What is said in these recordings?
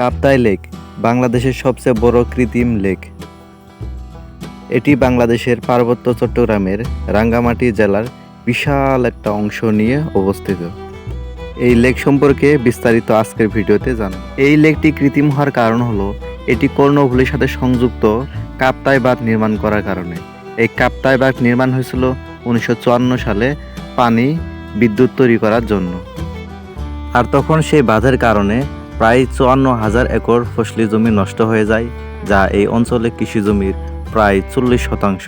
Kaptai lake, বাংলাদেশের সবচেয়ে বড় কৃত্রিম লেক। এটি বাংলাদেশের পার্বত্য চট্টগ্রামের রাঙ্গামাটি জেলার বিশাল একটা অংশ নিয়ে অবস্থিত। এই লেক সম্পর্কে বিস্তারিত আজকের ভিডিওতে জানান এই লেকটি কৃত্রিম হওয়ার কারণ হলো, এটি কর্ণফুলীর সাথে সংযুক্ত কাপ্তাই বাঁধ নির্মাণ করার কারণে। এই কাপ্তাই বাঁধ নির্মাণ হয়েছিল উনিশশো চুয়ান্ন সালে পানি বিদ্যুৎ তৈরি করার জন্য। আর তখন সেই বাঁধের কারণে প্রায় চুয়ান্ন হাজার একর ফসলি জমি নষ্ট হয়ে যায়, যা এই অঞ্চলে কৃষি জমির প্রায় চল্লিশ শতাংশ।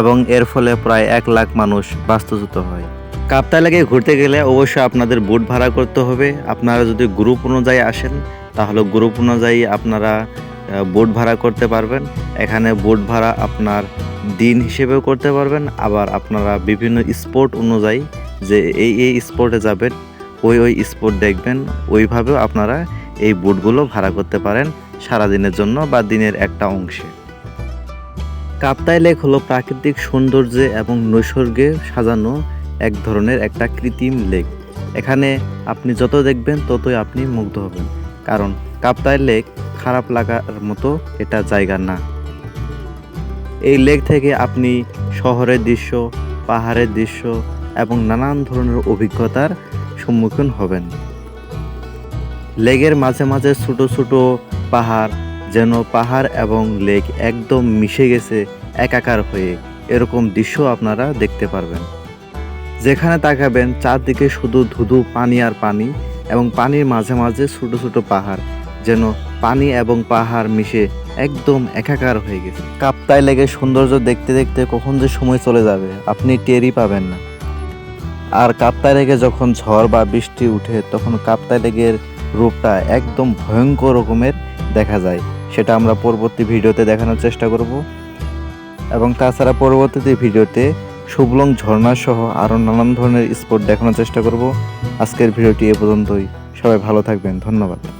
এবং এর ফলে প্রায় এক লাখ মানুষ বাস্তুচ্যুত হয়। কাপ্তাই লেগে ঘুরতে গেলে অবশ্যই আপনাদের বুট ভাড়া করতে হবে। আপনারা যদি গ্রুপ অনুযায়ী আসেন, তাহলে গ্রুপ অনুযায়ী আপনারা বোট ভাড়া করতে পারবেন। এখানে বোট ভাড়া আপনার দিন হিসেবেও করতে পারবেন। আবার আপনারা বিভিন্ন স্পোর্ট অনুযায়ী যে এই এই স্পোর্টে যাবেন ওই ওই স্পট দেখবেন, ওইভাবেও আপনারা এই বোটগুলো ভাড়া করতে পারেন সারাদিনের জন্য বা দিনের একটা অংশে। কাপ্তাই লেক হলো প্রাকৃতিক সৌন্দর্যে এবং নৈসর্গে সাজানো এক ধরনের একটা কৃত্রিম লেক। এখানে আপনি যত দেখবেন ততই আপনি মুগ্ধ হবেন। কারণ কাপ্তাই লেক খারাপ লাগার মতো এটা জায়গা না। এই লেক থেকে আপনি শহরের দৃশ্য, পাহাড়ের দৃশ্য এবং নানান ধরনের অভিজ্ঞতার সম্মুখীন হবেন। লেগের মাঝে মাঝে ছোট ছোট পাহাড় যেন পাহাড় এবং লেক একদম মিশে গেছে, একাকার হয়ে। এরকম দৃশ্য আপনারা দেখতে পারবেন। যেখানে তাকাবেন, চারদিকে শুধু ধুধু পানি আর পানি এবং পানির মাঝে মাঝে ছোট ছোট পাহাড় যেন পানি এবং পাহাড় মিশে একদম একাকার হয়ে গেছে। কাপ্তাই লেগে সৌন্দর্য দেখতে দেখতে কখন যে সময় চলে যাবে, আপনি টেরই পাবেন না। আর কাপ্তাই লেগে যখন ঝড় বা বৃষ্টি উঠে তখন কাপ্তাই লেগের রূপটা একদম ভয়ঙ্কর রকমের দেখা যায়। সেটা আমরা পরবর্তী ভিডিওতে দেখানোর চেষ্টা করব। এবং তাছাড়া পরবর্তীতে ভিডিওতে সুবলং ঝর্ণা সহ আরও নানান ধরনের স্পট দেখানোর চেষ্টা করব। আজকের ভিডিওটি এ পর্যন্তই। সবাই ভালো থাকবেন। ধন্যবাদ।